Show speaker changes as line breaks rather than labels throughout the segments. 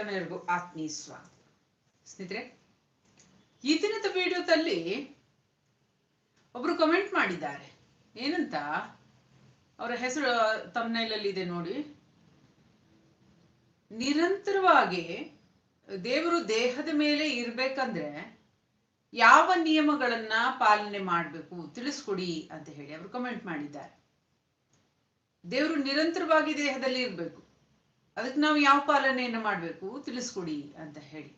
ತಮ್ಮೆಲ್ಲರಿಗೂ ಆತ್ಮೀಯ ಸ್ವಾಗತ ಸ್ನೇಹಿತರೆ, ಈ ದಿನದ ವಿಡಿಯೋದಲ್ಲಿ ಒಬ್ರು ಕಮೆಂಟ್ ಮಾಡಿದ್ದಾರೆ. ಏನಂತ? ಅವರ ಹೆಸರು ತಮ್ನೈಲಲ್ಲಿ ಇದೆ ನೋಡಿ. ನಿರಂತರವಾಗಿ ದೇವರು ದೇಹದ ಮೇಲೆ ಇರ್ಬೇಕಂದ್ರೆ ಯಾವ ನಿಯಮಗಳನ್ನ ಪಾಲನೆ ಮಾಡಬೇಕು ತಿಳಿಸ್ಕೊಡಿ ಅಂತ ಹೇಳಿ ಅವರು ಕಮೆಂಟ್ ಮಾಡಿದ್ದಾರೆ. ದೇವರು ನಿರಂತರವಾಗಿ ದೇಹದಲ್ಲಿ ಇರಬೇಕು. ಅದಕ್ಕೆ ನಾವು ಯಾವ ಪಾಲನೆಯನ್ನು ಮಾಡಬೇಕು? ತಿಳಿಸ್ಕೊಡಿ ಅಂತ ಹೇಳಿ.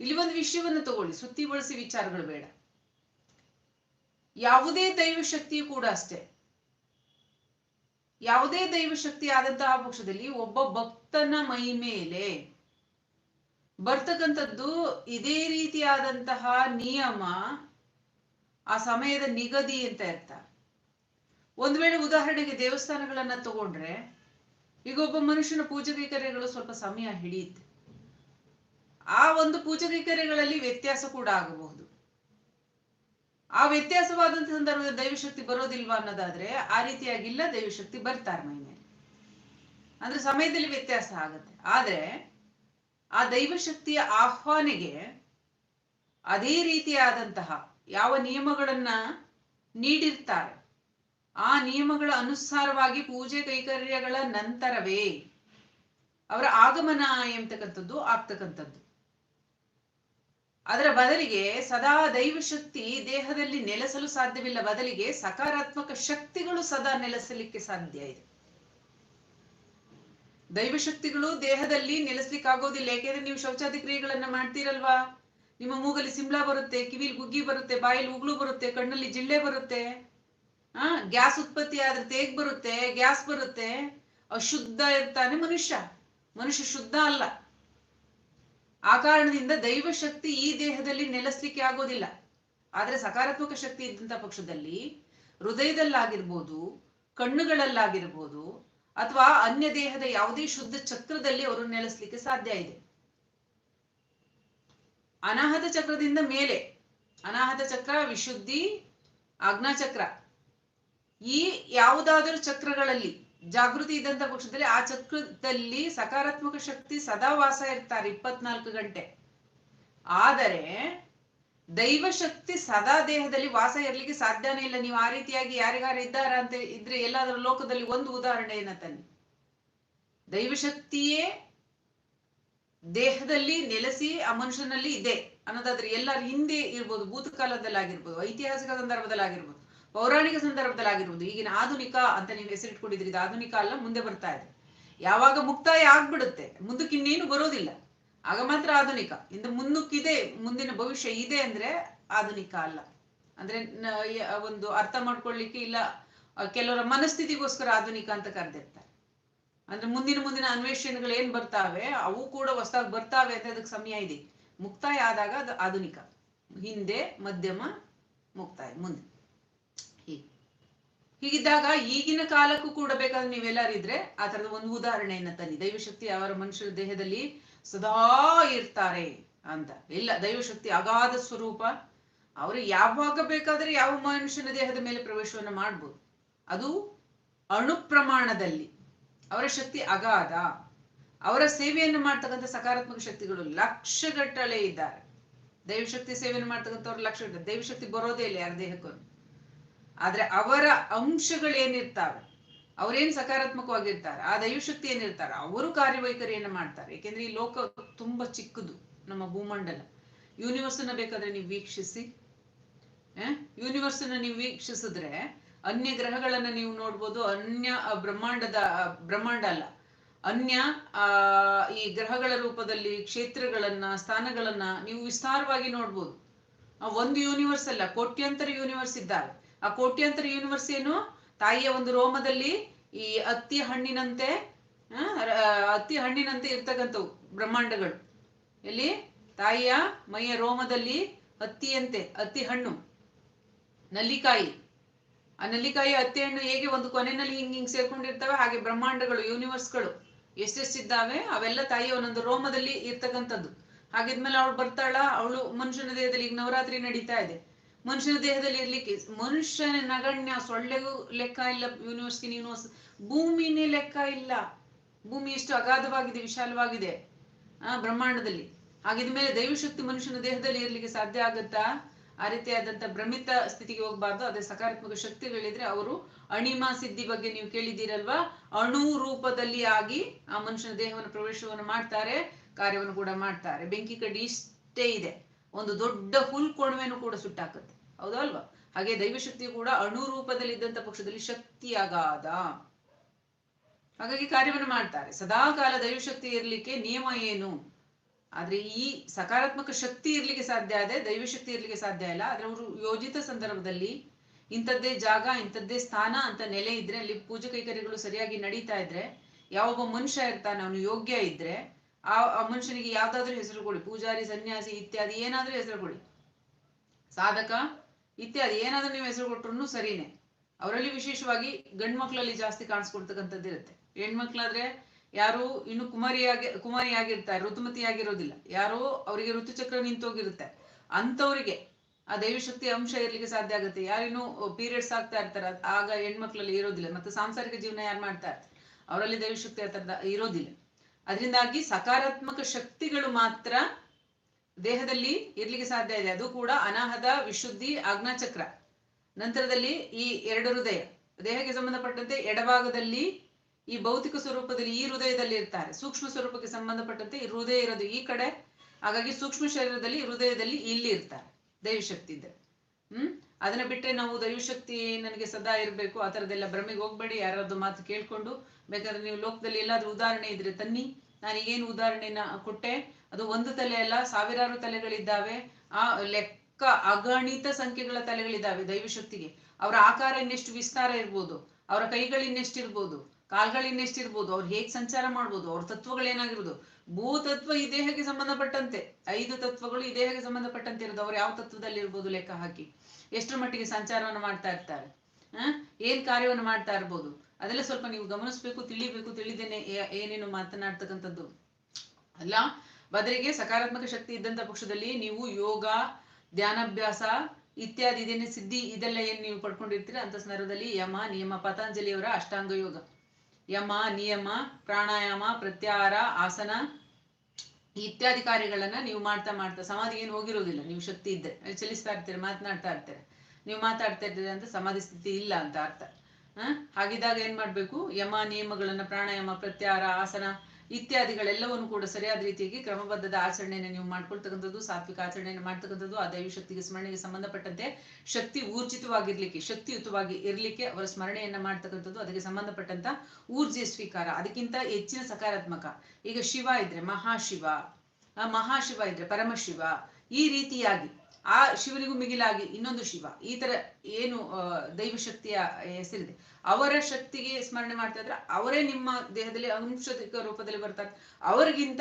ಇಲ್ಲಿ ಒಂದು ವಿಷಯವನ್ನು ತಗೊಳ್ಳಿ. ಸುತ್ತಿ ಬಳಸಿ ವಿಚಾರಗಳು ಬೇಡ. ಯಾವುದೇ ದೈವ ಶಕ್ತಿಯು ಕೂಡ ಅಷ್ಟೇ. ಯಾವುದೇ ದೈವ ಶಕ್ತಿ ಆದಂತಹ ಪಕ್ಷದಲ್ಲಿ ಒಬ್ಬ ಭಕ್ತನ ಮೈ ಮೇಲೆ ಬರ್ತಕ್ಕಂಥದ್ದು ಇದೇ ರೀತಿಯಾದಂತಹ ನಿಯಮ ಆ ಸಮಯದ ನಿಗದಿ ಅಂತ ಇರ್ತಾರೆ ಒಂದ್ ವೇಳೆ ಉದಾಹರಣೆಗೆ ದೇವಸ್ಥಾನಗಳನ್ನ ತಗೊಂಡ್ರೆ ಈಗ ಒಬ್ಬ ಮನುಷ್ಯನ ಪೂಜೆ ಕೈಕರ್ಯಗಳು ಸ್ವಲ್ಪ ಸಮಯ ಹಿಡಿಯುತ್ತೆ. ಆ ಒಂದು ಪೂಜೆ ಕೈಕರ್ಯಗಳಲ್ಲಿ ವ್ಯತ್ಯಾಸ ಕೂಡ ಆಗಬಹುದು. ಆ ವ್ಯತ್ಯಾಸವಾದಂತ ಸಂದರ್ಭದಲ್ಲಿ ದೈವಶಕ್ತಿ ಬರೋದಿಲ್ವಾ ಅನ್ನೋದಾದ್ರೆ ಆ ರೀತಿಯಾಗಿಲ್ಲ ದೈವಶಕ್ತಿ ಬರ್ತಾರೆ ಮೈ ಮೇಲೆ. ಅಂದ್ರೆ ಸಮಯದಲ್ಲಿ ವ್ಯತ್ಯಾಸ ಆಗತ್ತೆ. ಆದ್ರೆ ಆ ದೈವಶಕ್ತಿಯ ಆಹ್ವಾನಿಗೆ ಅದೇ ರೀತಿಯಾದಂತಹ ಯಾವ ನಿಯಮಗಳನ್ನ ನೀಡಿರ್ತಾರೆ. ಆ ನಿಯಮಗಳ ಅನುಸಾರವಾಗಿ ಪೂಜೆ ಕೈಕರ್ಯಗಳ ನಂತರವೇ ಅವರ ಆಗಮನ ಎಂಬತಕ್ಕಂಥದ್ದು, ಆಗ್ತಕ್ಕಂಥದ್ದು. ಅದರ ಬದಲಿಗೆ ಸದಾ ದೈವಶಕ್ತಿ ದೇಹದಲ್ಲಿ ನೆಲೆಸಲು ಸಾಧ್ಯವಿಲ್ಲ ಬದಲಿಗೆ ಸಕಾರಾತ್ಮಕ ಶಕ್ತಿಗಳು ಸದಾ ನೆಲೆಸಲಿಕ್ಕೆ ಸಾಧ್ಯ ಇದೆ. ದೈವಶಕ್ತಿಗಳು ದೇಹದಲ್ಲಿ ನೆಲೆಸಲಿಕ್ಕೆ ಆಗೋದಿಲ್ಲ ಯಾಕೆಂದ್ರೆ ನೀವು ಶೌಚಾದಿ ಕ್ರಿಯೆಗಳನ್ನ ಮಾಡ್ತೀರಲ್ವಾ? ನಿಮ್ಮ ಮೂಗಲ್ಲಿ ಸಿಂಬ್ಲಾ ಬರುತ್ತೆ, ಕಿವಿಲಿ ಗುಗ್ಗಿ ಬರುತ್ತೆ, ಬಾಯಲ್ಲಿ ಉಗುಳು ಬರುತ್ತೆ, ಕಣ್ಣಲ್ಲಿ ಜಿಳ್ಳೆ ಬರುತ್ತೆ. ಆ ಗ್ಯಾಸ್ ಉತ್ಪತ್ತಿ ಆದ್ರೆ ತೇಗ್ ಬರುತ್ತೆ, ಗ್ಯಾಸ್ ಬರುತ್ತೆ. ಅಶುದ್ಧ ಇರ್ತಾನೆ ಮನುಷ್ಯ. ಮನುಷ್ಯ ಶುದ್ಧ ಅಲ್ಲ. ಆ ಕಾರಣದಿಂದ ದೈವ ಶಕ್ತಿ ಈ ದೇಹದಲ್ಲಿ ನೆಲೆಸ್ಲಿಕ್ಕೆ ಆಗೋದಿಲ್ಲ. ಆದ್ರೆ ಸಕಾರಾತ್ಮಕ ಶಕ್ತಿ ಇದ್ದಂತ ಪಕ್ಷದಲ್ಲಿ ಹೃದಯದಲ್ಲಾಗಿರ್ಬೋದು, ಕಣ್ಣುಗಳಲ್ಲಾಗಿರ್ಬೋದು, ಅಥವಾ ಅನ್ಯ ದೇಹದ ಯಾವುದೇ ಶುದ್ಧ ಚಕ್ರದಲ್ಲಿ ಅವರು ನೆಲೆಸ್ಲಿಕ್ಕೆ ಸಾಧ್ಯ ಇದೆ. ಅನಾಹತ ಚಕ್ರದಿಂದ ಮೇಲೆ. ಅನಾಹತ ಚಕ್ರ, ವಿಶುದ್ಧಿ ಚಕ್ರ ಈ ಯಾವುದಾದರೂ ಚಕ್ರಗಳಲ್ಲಿ, ಜಾಗೃತಿ ಇದ್ದಂತ ಪಕ್ಷದಲ್ಲಿ ಆ ಚಕ್ರದಲ್ಲಿ ಸಕಾರಾತ್ಮಕ ಶಕ್ತಿ ಸದಾ ವಾಸ ಇರ್ತಾರೆ ಇಪ್ಪತ್ನಾಲ್ಕು ಗಂಟೆ. ಆದರೆ ದೈವ ಶಕ್ತಿ ಸದಾ ದೇಹದಲ್ಲಿ ವಾಸ ಇರ್ಲಿಕ್ಕೆ ಸಾಧ್ಯನೇ ಇಲ್ಲ. ನೀವು ಆ ರೀತಿಯಾಗಿ ಯಾರಿಗಾರು ಇದ್ದಾರ ಅಂತ ಇದ್ರೆ ಎಲ್ಲಾದ್ರೂ ಲೋಕದಲ್ಲಿ ಒಂದು ಉದಾಹರಣೆಯನ್ನ ತನ್ನಿ ದೈವಶಕ್ತಿಯೇ ದೇಹದಲ್ಲಿ ನೆಲೆಸಿ ಆ ಮನುಷ್ಯನಲ್ಲಿ ಇದೆ ಅನ್ನೋದಾದ್ರೆ ಎಲ್ಲರ ಹಿಂದೆ ಇರ್ಬೋದು ಭೂತಕಾಲದಲ್ಲಿ ಆಗಿರ್ಬೋದು ಐತಿಹಾಸಿಕ ಸಂದರ್ಭದಲ್ಲಿ ಆಗಿರ್ಬೋದು ಪೌರಾಣಿಕ ಸಂದರ್ಭದಲ್ಲಿ ಆಗಿರ್ಬೋದು ಈಗಿನ ಆಧುನಿಕ ಅಂತ ನೀವು ಹೆಸರಿಟ್ಕೊಂಡಿದ್ರಿ ಇದು ಆಧುನಿಕ ಅಲ್ಲ, ಮುಂದೆ ಬರ್ತಾ ಇದೆ. ಯಾವಾಗ ಮುಕ್ತಾಯ ಆಗ್ಬಿಡುತ್ತೆ, ಮುಂದಕ್ಕೆ ಇನ್ನೇನು ಬರೋದಿಲ್ಲ. ಆಗ ಮಾತ್ರ ಆಧುನಿಕ. ಇಂದ ಮುನ್ನುಕ್ಕಿದೆ ಮುಂದಿನ ಭವಿಷ್ಯ ಇದೆ ಅಂದ್ರೆ ಆಧುನಿಕ ಅಲ್ಲ. ಅಂದ್ರೆ ಒಂದು ಅರ್ಥ ಮಾಡ್ಕೊಳ್ಳಿಕ್ಕೆ ಇಲ್ಲ ಕೆಲವರ ಮನಸ್ಥಿತಿಗೋಸ್ಕರ ಆಧುನಿಕ ಅಂತ ಕರೆದಿರ್ತಾರೆ. ಅಂದ್ರೆ ಮುಂದಿನ ಮುಂದಿನ ಅನ್ವೇಷಣೆಗಳು ಏನ್ ಬರ್ತಾವೆ, ಅವು ಕೂಡ ಹೊಸದಾಗಿ ಬರ್ತಾವೆ ಅಂತ ಅದಕ್ಕೆ ಸಮಯ ಇದೆ. ಮುಕ್ತಾಯ ಆದಾಗ ಅದು ಆಧುನಿಕ. ಹಿಂದೆ, ಮಧ್ಯಮ, ಮುಕ್ತಾಯ, ಮುಂದೆ. ಹೀಗಿದ್ದಾಗ ಈಗಿನ ಕಾಲಕ್ಕೂ ಕೂಡ ಬೇಕಾದ್ರೆ ನೀವೆಲ್ಲರಿದ್ರೆ ಆ ತರದ ಒಂದು ಉದಾಹರಣೆಯನ್ನ ತನ್ನಿ. ದೈವಶಕ್ತಿ ಅವರ ಮನುಷ್ಯರ ದೇಹದಲ್ಲಿ ಸದಾ ಇರ್ತಾರೆ ಅಂತ. ಇಲ್ಲ, ದೈವಶಕ್ತಿ ಅಗಾಧ ಸ್ವರೂಪ. ಅವರು ಯಾವಾಗ ಬೇಕಾದ್ರೆ ಯಾವ ಮನುಷ್ಯನ ದೇಹದ ಮೇಲೆ ಪ್ರವೇಶವನ್ನ ಮಾಡ್ಬೋದು. ಅದು ಅಣು ಪ್ರಮಾಣದಲ್ಲಿ. ಅವರ ಶಕ್ತಿ ಅಗಾಧ. ಅವರ ಸೇವೆಯನ್ನು ಮಾಡ್ತಕ್ಕಂಥ ಸಕಾರಾತ್ಮಕ ಶಕ್ತಿಗಳು ಲಕ್ಷಗಟ್ಟಲೆ ಇದ್ದಾರೆ. ದೈವಶಕ್ತಿ ಸೇವೆಯನ್ನು ಮಾಡ್ತಕ್ಕಂಥವ್ರು ಲಕ್ಷ ದೈವಶಕ್ತಿ ಬರೋದೇ ಇಲ್ಲ ಯಾರ ದೇಹಕ್ಕೂ. ಆದ್ರೆ ಅವರ ಅಂಶಗಳೇನಿರ್ತಾವೆ, ಅವ್ರೇನ್ ಸಕಾರಾತ್ಮಕವಾಗಿರ್ತಾರೆ, ಆ ದೈವಶಕ್ತಿ ಏನಿರ್ತಾರೆ ಅವರು ಕಾರ್ಯವೈಖರಿಯನ್ನು ಮಾಡ್ತಾರೆ. ಯಾಕೆಂದ್ರೆ ಈ ಲೋಕ ತುಂಬಾ ಚಿಕ್ಕದು ನಮ್ಮ ಭೂಮಂಡಲ. ಯೂನಿವರ್ಸ್ ಅನ್ನ ಬೇಕಾದ್ರೆ ನೀವು ವೀಕ್ಷಿಸಿ. ಯೂನಿವರ್ಸ್ ಅನ್ನ ನೀವು ವೀಕ್ಷಿಸಿದ್ರೆ ಅನ್ಯ ಗ್ರಹಗಳನ್ನ ನೀವು ನೋಡ್ಬೋದು. ಅನ್ಯ ಬ್ರಹ್ಮಾಂಡದ ಬ್ರಹ್ಮಾಂಡ ಅಲ್ಲ. ಅನ್ಯ, ಆ, ಈ ಗ್ರಹಗಳ ರೂಪದಲ್ಲಿ ಕ್ಷೇತ್ರಗಳನ್ನ, ಸ್ಥಾನಗಳನ್ನ ನೀವು ವಿಸ್ತಾರವಾಗಿ ನೋಡ್ಬೋದು. ಒಂದು ಯೂನಿವರ್ಸ್ ಅಲ್ಲ, ಕೋಟ್ಯಂತರ ಯೂನಿವರ್ಸ್ ಇದ್ದಾವೆ. ಆ ಕೋಟ್ಯಂತರ ಯೂನಿವರ್ಸ್ ಏನು? ತಾಯಿಯ ಒಂದು ರೋಮದಲ್ಲಿ ಈ ಅತ್ತಿ ಹಣ್ಣಿನಂತೆ ಅತ್ತಿ ಹಣ್ಣಿನಂತೆ ಇರ್ತಕ್ಕಂಥವು ಬ್ರಹ್ಮಾಂಡಗಳು. ಎಲ್ಲಿ? ತಾಯಿಯ ಮೈಯ ರೋಮದಲ್ಲಿ ಅತ್ತಿಯಂತೆ, ಅತ್ತಿ ಹಣ್ಣು, ನಲ್ಲಿಕಾಯಿ. ಆ ನಲ್ಲಿಕಾಯಿ ಅತ್ತಿ ಹಣ್ಣು ಹೇಗೆ ಒಂದು ಕೊನೆಯಲ್ಲಿ ಹಿಂಗ್ ಹಿಂಗ್ ಸೇರ್ಕೊಂಡಿರ್ತವೆ? ಹಾಗೆ ಬ್ರಹ್ಮಾಂಡಗಳು, ಯೂನಿವರ್ಸ್ಗಳು ಎಷ್ಟೆಷ್ಟಿದ್ದಾವೆ? ಅವೆಲ್ಲ ತಾಯಿಯ ಒಂದೊಂದು ರೋಮದಲ್ಲಿ ಇರ್ತಕ್ಕಂಥದ್ದು. ಹಾಗಿದ್ಮೇಲೆ ಅವಳು ಬರ್ತಾಳ, ಅವಳು ಮನುಷ್ಯನ ದೇಹದಲ್ಲಿ ಈಗ ನವರಾತ್ರಿ ನಡೀತಾ ಇದೆ. ಮನುಷ್ಯನ ದೇಹದಲ್ಲಿ ಇರ್ಲಿಕ್ಕೆ ಮನುಷ್ಯನ ನಗಣ್ಯ ಸೊಳ್ಳೆಗೂ ಲೆಕ್ಕ ಇಲ್ಲ ಯೂನಿವರ್ಸಿಟಿ ಯೂನಿವರ್ಸ್ ಭೂಮಿನೇ ಲೆಕ್ಕ ಇಲ್ಲ. ಭೂಮಿ ಎಷ್ಟು ಅಗಾಧವಾಗಿದೆ, ವಿಶಾಲವಾಗಿದೆ, ಆ, ಬ್ರಹ್ಮಾಂಡದಲ್ಲಿ. ಹಾಗಿದ ಮೇಲೆ ದೈವಶಕ್ತಿ ಮನುಷ್ಯನ ದೇಹದಲ್ಲಿ ಇರ್ಲಿಕ್ಕೆ ಸಾಧ್ಯ ಆಗುತ್ತಾ? ಆ ರೀತಿಯಾದಂತ ಭ್ರಮಿತ ಸ್ಥಿತಿಗೆ ಹೋಗ್ಬಾರ್ದು. ಅದೇ ಸಕಾರಾತ್ಮಕ ಶಕ್ತಿಗಳಿದ್ರೆ ಅವರು ಅಣಿಮ ಸಿದ್ಧಿ ಬಗ್ಗೆ ನೀವು ಕೇಳಿದ್ದೀರಲ್ವಾ? ಅಣು ರೂಪದಲ್ಲಿ ಆಗಿ ಆ ಮನುಷ್ಯನ ದೇಹವನ್ನು ಪ್ರವೇಶವನ್ನು ಮಾಡ್ತಾರೆ, ಕಾರ್ಯವನ್ನು ಕೂಡ ಮಾಡ್ತಾರೆ. ಬೆಂಕಿ ಕಡ್ಡಿ ಇಷ್ಟೇ ಇದೆ. ಒಂದು ದೊಡ್ಡ ಹುಲ್ ಕೊಣವೆಯನ್ನು ಕೂಡ ಸುಟ್ಟಾಕತ್ತೆ. ಹೌದಲ್ವಾ ಹಾಗೆ ದೈವಶಕ್ತಿ ಕೂಡ ಅಣು ರೂಪದಲ್ಲಿ ಇದ್ದಂತ ಪಕ್ಷದಲ್ಲಿ ಶಕ್ತಿ ಹಾಗಾಗಿ ಕಾರ್ಯವನ್ನು ಮಾಡ್ತಾರೆ. ಸದಾ ಕಾಲ ದೈವಶಕ್ತಿ ಇರ್ಲಿಕ್ಕೆ ನಿಯಮ ಏನು? ಆದ್ರೆ ಈ ಸಕಾರಾತ್ಮಕ ಶಕ್ತಿ ಇರ್ಲಿಕ್ಕೆ ಸಾಧ್ಯ ಇದೆ ದೈವಶಕ್ತಿ ಇರ್ಲಿಕ್ಕೆ ಸಾಧ್ಯ ಇಲ್ಲ. ಆದ್ರೆ ಅವರು ಯೋಜಿತ ಸಂದರ್ಭದಲ್ಲಿ ಇಂಥದ್ದೇ ಜಾಗ, ಇಂಥದ್ದೇ ಸ್ಥಾನ ಅಂತ ನೆಲೆ ಇದ್ರೆ, ಅಲ್ಲಿ ಪೂಜೆ ಕೈಕರ್ಯಗಳು ಸರಿಯಾಗಿ ನಡೀತಾ ಇದ್ರೆ, ಯಾವೊಬ್ಬ ಮನುಷ್ಯ ಇರ್ತಾನೆ, ಅವನು ಯೋಗ್ಯ ಇದ್ರೆ ಆ ಮನುಷ್ಯನಿಗೆ ಯಾವ್ದಾದ್ರು ಹೆಸರು ಕೊಡಿ. ಪೂಜಾರಿ, ಸನ್ಯಾಸಿ, ಇತ್ಯಾದಿ, ಏನಾದ್ರೂ ಹೆಸರು ಕೊಡಿ. ಸಾಧಕ, ಇತ್ಯಾದಿ, ಏನಾದ್ರೂ ನೀವು ಹೆಸರು ಕೊಟ್ರು ಸರಿನೇ. ಅವರಲ್ಲಿ ವಿಶೇಷವಾಗಿ ಗಂಡ್ ಮಕ್ಕಳಲ್ಲಿ ಜಾಸ್ತಿ ಕಾಣಿಸ್ಕೊಡ್ತಕ್ಕಂಥದ್ದು ಇರುತ್ತೆ. ಹೆಣ್ಮಕ್ಳಾದ್ರೆ ಯಾರು ಇನ್ನು ಕುಮಾರಿಯಾಗಿ, ಕುಮಾರಿಯಾಗಿರ್ತಾರೆ, ಋತುಮತಿಯಾಗಿರೋದಿಲ್ಲ. ಯಾರೋ ಅವರಿಗೆ ಋತುಚಕ್ರ ನಿಂತೋಗಿರುತ್ತೆ. ಅಂಥವ್ರಿಗೆ ಆ ದೈವಶಕ್ತಿ ಅಂಶ ಇರ್ಲಿಕ್ಕೆ ಸಾಧ್ಯ ಆಗುತ್ತೆ. ಯಾರಿನ್ನೂ ಪೀರಿಯಡ್ಸ್ ಆಗ್ತಾ ಇರ್ತಾರೆ. ಆಗ ಹೆಣ್ಮಕ್ಳಲ್ಲಿ ಇರೋದಿಲ್ಲ. ಮತ್ತೆ ಸಾಂಸಾರಿಕ ಜೀವನ ಯಾರು ಮಾಡ್ತಾ ಇರ್ತಾರೆ? ಅವರಲ್ಲಿ ದೈವಶಕ್ತಿ ಆ ಇರೋದಿಲ್ಲ. ಅದರಿಂದಾಗಿ ಸಕಾರಾತ್ಮಕ ಶಕ್ತಿಗಳು ಮಾತ್ರ ದೇಹದಲ್ಲಿ ಇರ್ಲಿಕ್ಕೆ ಸಾಧ್ಯ ಇದೆ. ಅದು ಕೂಡ ಅನಾಹದ ವಿಶುದ್ಧಿ, ಆಜ್ಞಾಚಕ್ರ. ನಂತರದಲ್ಲಿ ಈ ಎರಡು ಹೃದಯ. ದೇಹಕ್ಕೆ ಸಂಬಂಧಪಟ್ಟಂತೆ ಎಡಭಾಗದಲ್ಲಿ ಈ ಭೌತಿಕ ಸ್ವರೂಪದಲ್ಲಿ ಈ ಹೃದಯದಲ್ಲಿ ಇರ್ತಾರೆ. ಸೂಕ್ಷ್ಮ ಸ್ವರೂಪಕ್ಕೆ ಸಂಬಂಧಪಟ್ಟಂತೆ ಈ ಹೃದಯ ಇರೋದು ಈ ಕಡೆ. ಹಾಗಾಗಿ ಸೂಕ್ಷ್ಮ ಶರೀರದಲ್ಲಿ ಹೃದಯದಲ್ಲಿ ಇಲ್ಲಿ ಇರ್ತಾರೆ. ದೈವಶಕ್ತಿ ಇದ್ದರೆ ಹ್ಮ್? ಅದನ್ನ ಬಿಟ್ಟರೆ ನಾವು ದೈವಶಕ್ತಿ ನನಗೆ ಸದಾ ಇರಬೇಕು. ಆ ಥರದ್ದೆಲ್ಲ ಭ್ರಮೆಗೆ ಹೋಗ್ಬೇಡಿ. ಯಾರಾದ್ರು ಮಾತು ಕೇಳ್ಕೊಂಡು ಬೇಕಾದ್ರೆ ನೀವು ಲೋಕದಲ್ಲಿ ಎಲ್ಲಾದ್ರೂ ಉದಾಹರಣೆ ಇದ್ರೆ ತನ್ನಿ, ನಾನು ಏನು ಉದಾಹರಣೆನ ಕೊಟ್ಟೆ? ಅದು ಒಂದು ತಲೆ ಅಲ್ಲ, ಸಾವಿರಾರು ತಲೆಗಳಿದ್ದಾವೆ. ಆ ಲೆಕ್ಕ ಅಗಣಿತ ಸಂಖ್ಯೆಗಳ ತಲೆಗಳಿದ್ದಾವೆ ದೈವಶಕ್ತಿಗೆ. ಅವರ ಆಕಾರ ಇನ್ನೆಷ್ಟು ವಿಸ್ತಾರ ಇರ್ಬೋದು, ಅವರ ಕೈಗಳು ಇನ್ನೆಷ್ಟು ಇರ್ಬೋದು, ಕಾಲ್ಗಳು ಇನ್ನೆಷ್ಟು ಇರ್ಬೋದು, ಅವ್ರು ಹೇಗ್ ಸಂಚಾರ ಮಾಡ್ಬೋದು, ಅವ್ರ ತತ್ವಗಳೇನಾಗಿರ್ಬೋದು ಭೂತತ್ವ ಈ ದೇಹಕ್ಕೆ ಸಂಬಂಧಪಟ್ಟಂತೆ, ಐದು ತತ್ವಗಳು ಈ ದೇಹಕ್ಕೆ ಸಂಬಂಧಪಟ್ಟಂತೆ ಇರೋದು. ಅವ್ರು ಯಾವ ತತ್ವದಲ್ಲಿ ಇರ್ಬೋದು ಲೆಕ್ಕ ಹಾಕಿ? ಎಷ್ಟರ ಮಟ್ಟಿಗೆ ಸಂಚಾರವನ್ನು ಮಾಡ್ತಾ ಇರ್ತಾರೆ? ಏನ್ ಕಾರ್ಯವನ್ನು ಮಾಡ್ತಾ ಇರ್ಬೋದು? ಅದೆಲ್ಲ ಸ್ವಲ್ಪ ನೀವು ಗಮನಿಸ್ಬೇಕು, ತಿಳಿಬೇಕು, ತಿಳಿದೇನೆ ಏನೇನು ಮಾತನಾಡ್ತಕ್ಕಂಥದ್ದು. ಅಲ್ಲ, ಬದಲಿಗೆ ಸಕಾರಾತ್ಮಕ ಶಕ್ತಿ ಇದ್ದಂತ ಪಕ್ಷದಲ್ಲಿ ನೀವು ಯೋಗ, ಧ್ಯಾನಾಭ್ಯಾಸ ಇತ್ಯಾದಿ ಇದೇನೆ ಸಿದ್ಧಿ, ಇದೆಲ್ಲ ಏನ್ ನೀವು ಪಡ್ಕೊಂಡಿರ್ತೀರ? ಅಂತ ಸಂದರ್ಭದಲ್ಲಿ ಯಮ, ನಿಯಮ ಪತಂಜಲಿಯವರ ಅಷ್ಟಾಂಗ ಯೋಗ. ಯಮ, ನಿಯಮ, ಪ್ರಾಣಾಯಾಮ, ಪ್ರತ್ಯಾಹಾರ, ಆಸನ ಇತ್ಯಾದಿ ಕಾರ್ಯಗಳನ್ನ ನೀವು ಮಾಡ್ತಾ ಮಾಡ್ತಾ ಸಮಾಧಿ ಏನು ಹೋಗಿರೋದಿಲ್ಲ. ನೀವು ಶಕ್ತಿ ಇದ್ದರೆ ಚಲಿಸ್ತಾ ಇರ್ತೀರಿ, ಮಾತನಾಡ್ತಾ ಇರ್ತೀರಿ. ನೀವು ಮಾತಾಡ್ತಾ ಇರ್ತೀರಿ ಅಂತ ಸಮಾಧಿ ಸ್ಥಿತಿ ಇಲ್ಲ ಅಂತ ಅರ್ಥ. ಹಾಗಿದ್ದಾಗ ಏನ್ ಮಾಡ್ಬೇಕು? ಯಮ, ನಿಯಮಗಳನ್ನ ಪ್ರಾಣಾಯಾಮ ಪ್ರತ್ಯಾರ ಆಸನ ಇತ್ಯಾದಿಗಳೆಲ್ಲವನ್ನು ಕೂಡ ಸರಿಯಾದ ರೀತಿಯಾಗಿ ಕ್ರಮಬದ್ಧದ ಆಚರಣೆಯನ್ನು ನೀವು ಮಾಡ್ಕೊಳ್ತಕ್ಕಂಥದ್ದು, ಸಾತ್ವಿಕ ಆಚರಣೆಯನ್ನು ಮಾಡ್ತಕ್ಕಂಥದ್ದು, ಆ ದೈವಶಕ್ತಿಗೆ ಸ್ಮರಣೆಗೆ ಸಂಬಂಧಪಟ್ಟಂತೆ ಶಕ್ತಿ ಊರ್ಜಿತವಾಗಿರ್ಲಿಕ್ಕೆ, ಶಕ್ತಿಯುತವಾಗಿ ಇರಲಿಕ್ಕೆ ಅವರ ಸ್ಮರಣೆಯನ್ನ ಮಾಡ್ತಕ್ಕಂಥದ್ದು ಅದಕ್ಕೆ ಸಂಬಂಧಪಟ್ಟಂತ ಊರ್ಜೆ ಸ್ವೀಕಾರ. ಅದಕ್ಕಿಂತ ಹೆಚ್ಚಿನ ಸಕಾರಾತ್ಮಕ. ಈಗ ಶಿವ ಇದ್ರೆ ಮಹಾಶಿವ. ಮಹಾಶಿವ ಇದ್ರೆ ಪರಮಶಿವ. ಈ ರೀತಿಯಾಗಿ ಆ ಶಿವನಿಗೂ ಮಿಗಿಲಾಗಿ ಇನ್ನೊಂದು ಶಿವ. ಈ ತರ ಏನು ಆ, ದೈವಶಕ್ತಿಯ ಹೆಸರಿದೆ. ಅವರ ಶಕ್ತಿಗೆ ಸ್ಮರಣೆ ಮಾಡ್ತಾ ಇದ್ರೆ ಅವರೇ ನಿಮ್ಮ ದೇಹದಲ್ಲಿ ಅಂಶಿಕ ರೂಪದಲ್ಲಿ ಬರ್ತಾರೆ. ಅವರಿಗಿಂತ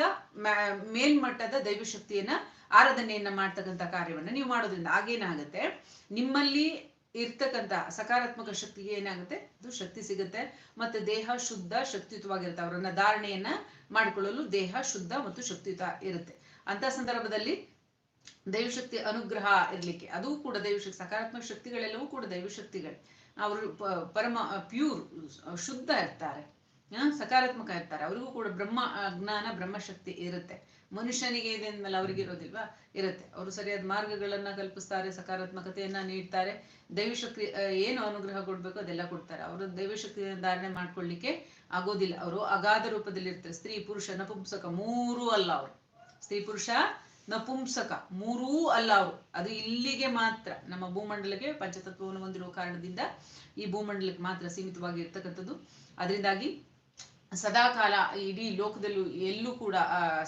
ದೈವ ದೈವಶಕ್ತಿಯನ್ನ ಆರಾಧನೆಯನ್ನ ಮಾಡ್ತಕ್ಕಂಥ ಕಾರ್ಯವನ್ನ ನೀವು ಮಾಡೋದ್ರಿಂದ ಆಗೇನಾಗುತ್ತೆ? ನಿಮ್ಮಲ್ಲಿ ಇರ್ತಕ್ಕಂಥ ಸಕಾರಾತ್ಮಕ ಶಕ್ತಿಗೆ ಏನಾಗುತ್ತೆ? ಅದು ಶಕ್ತಿ ಸಿಗುತ್ತೆ. ಮತ್ತೆ ದೇಹ ಶುದ್ಧ ಶಕ್ತಿಯುತವಾಗಿರುತ್ತೆ. ಅವರನ್ನ ಧಾರಣೆಯನ್ನ ಮಾಡಿಕೊಳ್ಳಲು ದೇಹ ಶುದ್ಧ ಮತ್ತು ಶಕ್ತಿಯುತ ಇರುತ್ತೆ. ಅಂತ ಸಂದರ್ಭದಲ್ಲಿ ದೈವಶಕ್ತಿ ಅನುಗ್ರಹ ಇರ್ಲಿಕ್ಕೆ, ಅದು ಕೂಡ ದೈವಶಕ್ತಿ ಸಕಾರಾತ್ಮಕ ಶಕ್ತಿಗಳೆಲ್ಲವೂ ಕೂಡ ದೈವಶಕ್ತಿಗಳು ಅವರು ಪರಮ ಪ್ಯೂರ್ ಶುದ್ಧ ಇರ್ತಾರೆ. ಸಕಾರಾತ್ಮಕ ಇರ್ತಾರೆ. ಅವರಿಗೂ ಕೂಡ ಬ್ರಹ್ಮ ಜ್ಞಾನ, ಬ್ರಹ್ಮಶಕ್ತಿ ಇರುತ್ತೆ. ಮನುಷ್ಯನಿಗೆ ಇದೆ ಅಂದ್ಮೇಲೆ ಅವ್ರಿಗೆ ಇರೋದಿಲ್ವಾ? ಇರುತ್ತೆ. ಅವರು ಸರಿಯಾದ ಮಾರ್ಗಗಳನ್ನ ಕಲ್ಪಿಸ್ತಾರೆ, ಸಕಾರಾತ್ಮಕತೆಯನ್ನ ನೀಡ್ತಾರೆ. ದೈವಶಕ್ತಿ ಏನು ಅನುಗ್ರಹ ಕೊಡ್ಬೇಕು ಅದೆಲ್ಲ ಕೊಡ್ತಾರೆ. ಅವರು ದೈವಶಕ್ತಿಯನ್ನು ಧಾರಣೆ ಮಾಡ್ಕೊಳ್ಳಿಕ್ಕೆ ಆಗೋದಿಲ್ಲ. ಅವರು ಅಗಾಧ ರೂಪದಲ್ಲಿ ಇರ್ತಾರೆ ಸ್ತ್ರೀ, ಪುರುಷ, ನಪುಂಸಕ ಮೂರೂ ಅಲ್ಲ ಅವರು. ಸ್ತ್ರೀ, ಪುರುಷ ನಪುಂಸಕ ಮೂರೂ ಅಲ್ಲ ಅವರು ಅದು ಇಲ್ಲಿಗೆ ಮಾತ್ರ. ನಮ್ಮ ಭೂಮಂಡಲಕ್ಕೆ ಪಂಚತತ್ವವನ್ನು ಹೊಂದಿರುವ ಕಾರಣದಿಂದ ಈ ಭೂಮಂಡಲಕ್ಕೆ ಮಾತ್ರ ಸೀಮಿತವಾಗಿ ಇರ್ತಕ್ಕಂಥದ್ದು. ಅದರಿಂದಾಗಿ ಸದಾಕಾಲ ಇಡೀ ಲೋಕದಲ್ಲೂ ಎಲ್ಲೂ ಕೂಡ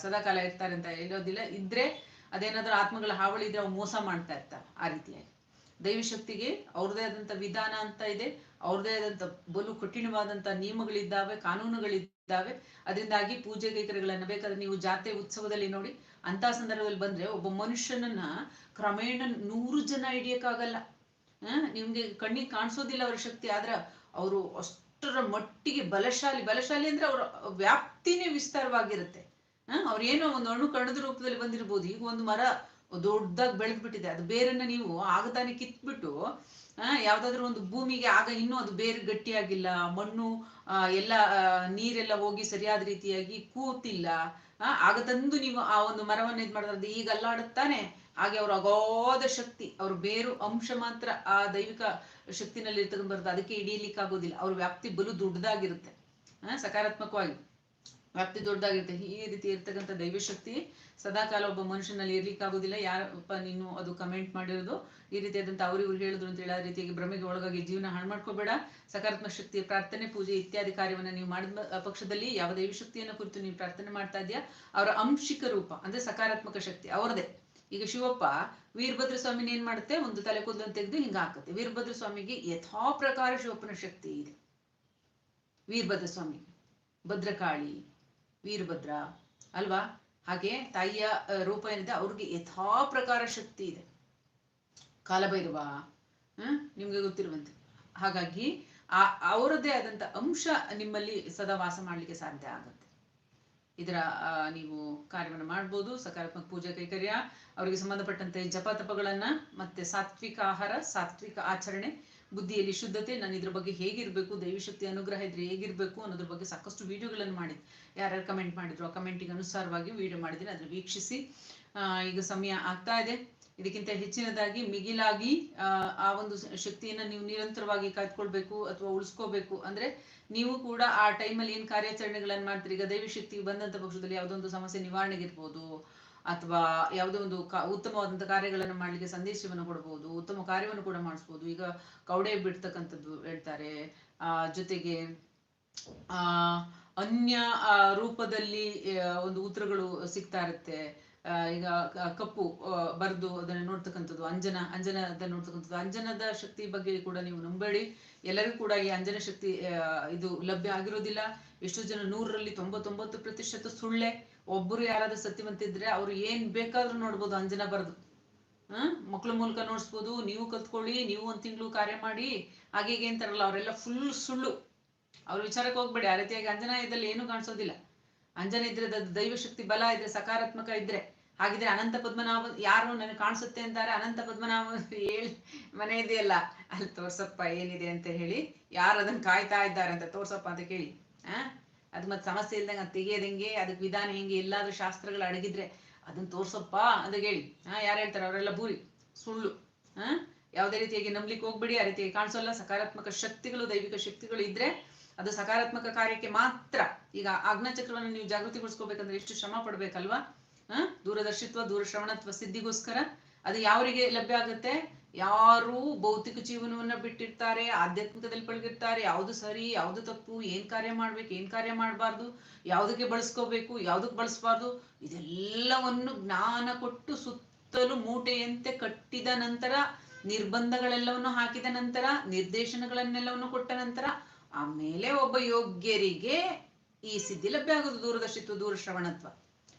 ಸದಾಕಾಲ ಇರ್ತಾರೆ ಅಂತ ಹೇಳೋದಿಲ್ಲ. ಇದ್ರೆ ಅದೇನಾದ್ರೂ ಆತ್ಮಗಳ ಹಾವಳಿ ಇದ್ರೆ ಮೋಸ ಮಾಡ್ತಾ ಇರ್ತಾರೆ ಆ ರೀತಿಯಾಗಿ. ದೈವಶಕ್ತಿಗೆ ಅವ್ರದೇ ಆದಂತ ವಿಧಾನ ಅಂತ ಇದೆ. ಅವ್ರದೇ ಆದಂತ ಬಲು ಕಠಿಣವಾದಂತ ನಿಯಮಗಳಿದ್ದಾವೆ, ಕಾನೂನುಗಳಿದ್ದಾವೆ. ಅದರಿಂದಾಗಿ ಪೂಜೆ ಕೈಕರ್ಯಗಳನ್ನ ಬೇಕಾದ್ರೆ ನೀವು ಜಾತ್ರೆ ಉತ್ಸವದಲ್ಲಿ ನೋಡಿ ಅಂತ ಸಂದರ್ಭದಲ್ಲಿ ಬಂದ್ರೆ ಒಬ್ಬ ಮನುಷ್ಯನನ್ನ ಕ್ರಮೇಣ ನೂರು ಜನ ಹಿಡಿಯಕ್ಕಾಗಲ್ಲ. ನಿಮ್ಗೆ ಕಣ್ಣಿಗೆ ಕಾಣಿಸೋದಿಲ್ಲ ಅವ್ರ ಶಕ್ತಿ ಆದ್ರ ಅವರು ಅಷ್ಟರ ಮಟ್ಟಿಗೆ ಬಲಶಾಲಿ ಬಲಶಾಲಿ ಅಂದ್ರೆ ಅವರ ವ್ಯಾಪ್ತಿನೇ ವಿಸ್ತಾರವಾಗಿರುತ್ತೆ. ಅವ್ರ ಏನೋ ಒಂದು ಅಣು ಕಣದ ರೂಪದಲ್ಲಿ ಬಂದಿರ್ಬೋದು ಈಗ ಒಂದು ಮರ ದೊಡ್ಡದಾಗಿ ಬೆಳೆದ್ಬಿಟ್ಟಿದೆ ಅದು ಬೇರನ್ನ ನೀವು ಆಗತಾನೆ ಕಿತ್ಬಿಟ್ಟು ಆ, ಯಾವ್ದಾದ್ರು ಒಂದು ಭೂಮಿಗೆ ಆಗ ಇನ್ನೂ ಅದು ಬೇರೆ ಗಟ್ಟಿಯಾಗಿಲ್ಲ ಮಣ್ಣು ಎಲ್ಲ ನೀರೆಲ್ಲ ಹೋಗಿ ಸರಿಯಾದ ರೀತಿಯಾಗಿ ಕೂತಿಲ್ಲ ಆಗ ತಂದು ನೀವು ಆ ಒಂದು ಮರವನ್ನು ಇದು ಮಾಡಿದ್ರೆ ಈಗ ಅಲ್ಲಾಡುತ್ತಾನೆ. ಹಾಗೆ ಅವ್ರ ಅಗಾಧ ಶಕ್ತಿ, ಅವ್ರ ಬೇರು ಅಂಶ ಮಾತ್ರ ಆ ದೈವಿಕ ಶಕ್ತಿನಲ್ಲಿ ಇರ್ತಕ್ಕಂಥ ಅದಕ್ಕೆ ಹಿಡಿಯಲಿಕ್ಕೆ ಆಗೋದಿಲ್ಲ ಅವ್ರ ವ್ಯಾಪ್ತಿ ಬಲು ದೊಡ್ಡದಾಗಿರುತ್ತೆ. ಸಕಾರಾತ್ಮಕವಾಗಿ. ವ್ಯಾಪ್ತಿ ದೊಡ್ಡದಾಗಿರುತ್ತೆ. ಈ ರೀತಿ ಇರ್ತಕ್ಕಂಥ ದೈವಶಕ್ತಿ ಸದಾಕಾಲ ಒಬ್ಬ ಮನುಷ್ಯನಲ್ಲಿ ಇರ್ಲಿಕ್ಕೆ ಆಗೋದಿಲ್ಲ. ಯಾರಪ್ಪ ನೀನು ಅದು ಕಮೆಂಟ್ ಮಾಡಿರೋದು? ಈ ರೀತಿಯಾದಂತ ಅವ್ರು ಇವ್ರು ಹೇಳಿದ್ರು ಅಂತ ಹೇಳಿ ಆ ರೀತಿಯಾಗಿ ಭ್ರಮೆಗೆ ಒಳಗಾಗಿ ಜೀವನ ಹಾಳು ಮಾಡ್ಕೋಬೇಡ. ಸಕಾರಾತ್ಮಕ ಶಕ್ತಿ ಪ್ರಾರ್ಥನೆ, ಪೂಜೆ ಇತ್ಯಾದಿ ಕಾರ್ಯವನ್ನ ನೀವು ಮಾಡಿದ ಪಕ್ಷದಲ್ಲಿ ಯಾವ ದೈವಶಕ್ತಿಯನ್ನ ಕುರಿತು ನೀವು ಪ್ರಾರ್ಥನೆ ಮಾಡ್ತಾ ಇದೆಯಾ ಅವರ ಅಂಶಿಕ ರೂಪ, ಅಂದ್ರೆ ಸಕಾರಾತ್ಮಕ ಶಕ್ತಿ ಅವರದೇ. ಈಗ ಶಿವಪ್ಪ ವೀರಭದ್ರ ಸ್ವಾಮಿನ ಏನ್ ಮಾಡುತ್ತೆ? ಒಂದು ತಲೆ ಕೂದಲನ್ನು ತೆಗೆದು ಹಿಂಗ ಹಾಕುತ್ತೆ. ವೀರಭದ್ರ ಸ್ವಾಮಿಗೆ ಯಥಾ ಪ್ರಕಾರ ಶಿವಪ್ಪನ ಶಕ್ತಿ ಇದೆ. ವೀರಭದ್ರ ಸ್ವಾಮಿ ಭದ್ರಕಾಳಿ ವೀರಭದ್ರ, ಅಲ್ವಾ? ಹಾಗೆ ತಾಯಿಯ ರೂಪ ಏನಿದೆ, ಅವ್ರಿಗೆ ಯಥಾ ಪ್ರಕಾರ ಶಕ್ತಿ ಇದೆ. ಕಾಲಭೈರವ ಹ್ಮ್ ನಿಮ್ಗೆ ಗೊತ್ತಿರುವಂತೆ. ಹಾಗಾಗಿ ಆ, ಅವರದ್ದೇ ಆದಂತ ಅಂಶ ನಿಮ್ಮಲ್ಲಿ ಸದಾ ವಾಸ ಮಾಡ್ಲಿಕ್ಕೆ ಸಾಧ್ಯ ಆಗುತ್ತೆ. ಇದರ ನೀವು ಕಾರ್ಯವನ್ನು ಮಾಡ್ಬೋದು, ಸಕಾರಾತ್ಮಕ ಪೂಜಾ ಕೈಕರ್ಯ, ಅವರಿಗೆ ಸಂಬಂಧಪಟ್ಟಂತೆ ಜಪ ತಪಗಳನ್ನ, ಮತ್ತೆ ಸಾತ್ವಿಕ ಆಹಾರ, ಸಾತ್ವಿಕ ಆಚರಣೆ ಬುದ್ಧಿಯಲ್ಲಿ ಶುದ್ಧತೆ ನಾನು ಇದ್ರ ಬಗ್ಗೆ ಹೇಗಿರ್ಬೇಕು ದೈವಶಕ್ತಿ ಅನುಗ್ರಹ ಇದ್ರೆ ಹೇಗಿರ್ಬೇಕು ಅನ್ನೋದ್ರ ಬಗ್ಗೆ ಸಾಕಷ್ಟು ವಿಡಿಯೋಗಳನ್ನು ಮಾಡಿ ಯಾರ್ಯಾರು ಕಮೆಂಟ್ ಮಾಡಿದ್ರು ಆ ಕಮೆಂಟಿಗೆ ಅನುಸಾರವಾಗಿ ವಿಡಿಯೋ ಮಾಡಿದ್ದೀನಿ ಅದನ್ನು ವೀಕ್ಷಿಸಿ. ಈಗ ಸಮಯ ಆಗ್ತಾ ಇದೆ. ಇದಕ್ಕಿಂತ ಹೆಚ್ಚಿನದಾಗಿ ಮಿಗಿಲಾಗಿ ಆ, ಒಂದು ಶಕ್ತಿಯನ್ನ ನೀವು ನಿರಂತರವಾಗಿ ಕಾಯ್ದುಕೊಳ್ಬೇಕು ಅಥವಾ ಉಳಿಸ್ಕೋಬೇಕು ಅಂದ್ರೆ ನೀವು ಕೂಡ ಆ ಟೈಮಲ್ಲಿ ಏನ್ ಕಾರ್ಯಾಚರಣೆಗಳನ್ನ ಮಾಡ್ತೀರಿ? ಈಗ ದೈವಶಕ್ತಿ ಬಂದಂತ ಪಕ್ಷದಲ್ಲಿ ಯಾವುದೊಂದು ಸಮಸ್ಯೆ ನಿವಾರಣೆಗಿರ್ಬೋದು ಅಥವಾ ಯಾವುದೋ ಒಂದು ಉತ್ತಮವಾದಂತಹ ಉತ್ತಮವಾದಂತ ಕಾರ್ಯಗಳನ್ನು ಮಾಡ್ಲಿಕ್ಕೆ ಸಂದೇಶವನ್ನು ಕೊಡಬಹುದು ಉತ್ತಮ ಕಾರ್ಯವನ್ನು ಕೂಡ ಮಾಡಿಸ್ಬೋದು. ಈಗ ಕೌಡೆ ಬಿಡ್ತಕ್ಕಂಥದ್ದು ಹೇಳ್ತಾರೆ. ಆ, ಜೊತೆಗೆ, ಆ, ಅನ್ಯ ರೂಪದಲ್ಲಿ ಒಂದು ಉತ್ತರಗಳು ಸಿಗ್ತಾ ಇರುತ್ತೆ. ಈಗ ಕಪ್ಪು ಬರೆದು ಅದನ್ನ ನೋಡ್ತಕ್ಕಂಥದ್ದು, ಅಂಜನ, ಅಂಜನದ ನೋಡ್ತಕ್ಕಂಥದ್ದು. ಅಂಜನದ ಶಕ್ತಿ ಬಗ್ಗೆ ಕೂಡ ನೀವು ನಂಬೇಡಿ. ಎಲ್ಲರಿಗೂ ಕೂಡ ಈ ಅಂಜನ ಶಕ್ತಿ ಇದು ಲಭ್ಯ ಆಗಿರೋದಿಲ್ಲ. ಎಷ್ಟೋ ಜನ ನೂರರಲ್ಲಿ ತೊಂಬತ್ತೊಂಬತ್ತು ಪ್ರತಿಶತ ಸುಳ್ಳೆ. ಒಬ್ಬರು ಯಾರಾದ್ರೂ ಸತ್ಯವಂತಿದ್ರೆ ಅವ್ರು ಏನ್ ಬೇಕಾದ್ರೂ ನೋಡ್ಬೋದು, ಅಂಜನ ಬರ್ದು. ಹ್ಮ್ ಮಕ್ಳ ಮೂಲಕ ನೋಡ್ಸ್ಬೋದು, ನೀವು ಕಲ್ತ್ಕೊಳ್ಳಿ, ನೀವು ಒಂದ್ ತಿಂಗಳು ಕಾರ್ಯ ಮಾಡಿ ಹಾಗೆ ಹೀಗೆ ಅಂತಾರಲ್ಲ, ಅವರೆಲ್ಲ ಫುಲ್ ಸುಳ್ಳು. ಅವ್ರ ವಿಚಾರಕ್ಕೆ ಹೋಗ್ಬೇಡಿ, ಆ ರೀತಿಯಾಗಿ ಅಂಜನ ಇದ್ರಲ್ಲಿ ಏನು ಕಾಣಿಸೋದಿಲ್ಲ. ಅಂಜನ ಇದ್ರೆ ದೈವ ದೈವಶಕ್ತಿ ಬಲ ಇದ್ರೆ ಸಕಾರಾತ್ಮಕ ಇದ್ರೆ, ಹಾಗಿದ್ರೆ ಅನಂತ ಪದ್ಮನಾಭ, ಯಾರು ನನಗೆ ಕಾಣಿಸುತ್ತೆ ಅಂತಾರೆ, ಅನಂತ ಪದ್ಮನಾಭ ಹೇಳಿ, ಮನೆ ಇದೆಯಲ್ಲ, ಅಲ್ಲಿ ತೋರ್ಸಪ್ಪ ಏನಿದೆ ಅಂತ ಹೇಳಿ, ಯಾರು ಅದನ್ನ ಕಾಯ್ತಾ ಇದ್ದಾರೆ ಅಂತ ತೋರ್ಸಪ್ಪ ಅಂತ ಕೇಳಿ. ಆ ಅದು ಮತ್ತೆ ಸಮಸ್ಯೆ ಇಲ್ದಂಗೆ ಅದು ಹೆಂಗೆ ಅದಕ್ಕೆ ವಿಧಾನ ಹೆಂಗೆ ಎಲ್ಲಾದ್ರೂ ಶಾಸ್ತ್ರಗಳು ಅಡಗಿದ್ರೆ ಅದನ್ನ ತೋರ್ಸಪ್ಪ ಅಂತ ಹೇಳಿ ಹಾ, ಯಾರು ಹೇಳ್ತಾರೆ? ಅವರೆಲ್ಲ ಬೂರಿ ಸುಳ್ಳು, ಹಾ? ಯಾವುದೇ ರೀತಿಯಾಗಿ ನಂಬಲಿಕ್ಕೆ ಹೋಗ್ಬೇಡಿ, ಆ ರೀತಿಯಾಗಿ ಕಾಣಿಸೋಲ್ಲ. ಸಕಾರಾತ್ಮಕ ಶಕ್ತಿಗಳು, ದೈವಿಕ ಶಕ್ತಿಗಳು ಇದ್ರೆ ಅದು ಸಕಾರಾತ್ಮಕ ಕಾರ್ಯಕ್ಕೆ ಮಾತ್ರ ಈಗ ಆಜ್ಞಾಚಕ್ರವನ್ನು ನೀವು ಜಾಗೃತಿಗೊಳಿಸ್ಕೋಬೇಕಂದ್ರೆ ಎಷ್ಟು ಶ್ರಮ ಪಡ್ಬೇಕಲ್ವಾ? ಹ? ದೂರದರ್ಶಿತ್ವ, ದೂರಶ್ರವಣತ್ವ, ಸಿದ್ಧಿಗೋಸ್ಕರ ಅದು ಯಾವರಿಗೆ ಲಭ್ಯ ಆಗುತ್ತೆ? ಯಾರು ಭೌತಿಕ ಜೀವನವನ್ನ ಬಿಟ್ಟಿರ್ತಾರೆ, ಆಧ್ಯಾತ್ಮಿಕದಲ್ಲಿ ಪಳಗಿರ್ತಾರೆ. ಯಾವ್ದು ಸರಿ, ಯಾವ್ದು ತಪ್ಪು, ಏನ್ ಕಾರ್ಯ ಮಾಡ್ಬೇಕು, ಏನ್ ಕಾರ್ಯ ಮಾಡಬಾರ್ದು, ಯಾವ್ದಕ್ಕೆ ಬಳಸ್ಕೋಬೇಕು, ಯಾವ್ದಕ್ಕೆ ಬಳಸ್ಬಾರ್ದು, ಇದೆಲ್ಲವನ್ನು ಜ್ಞಾನ ಕೊಟ್ಟು ಸುತ್ತಲೂ ಮೂಟೆಯಂತೆ ಕಟ್ಟಿದ ನಂತರ, ನಿರ್ಬಂಧಗಳೆಲ್ಲವನ್ನು ಹಾಕಿದ ನಂತರ, ನಿರ್ದೇಶನಗಳನ್ನೆಲ್ಲವನ್ನು ಕೊಟ್ಟ ನಂತರ, ಆಮೇಲೆ ಒಬ್ಬ ಯೋಗ್ಯರಿಗೆ ಈ ಸಿದ್ಧಿ ಲಭ್ಯ ಆಗೋದು ದೂರದರ್ಶಿತ್ವ ದೂರ ಶ್ರವಣತ್ವ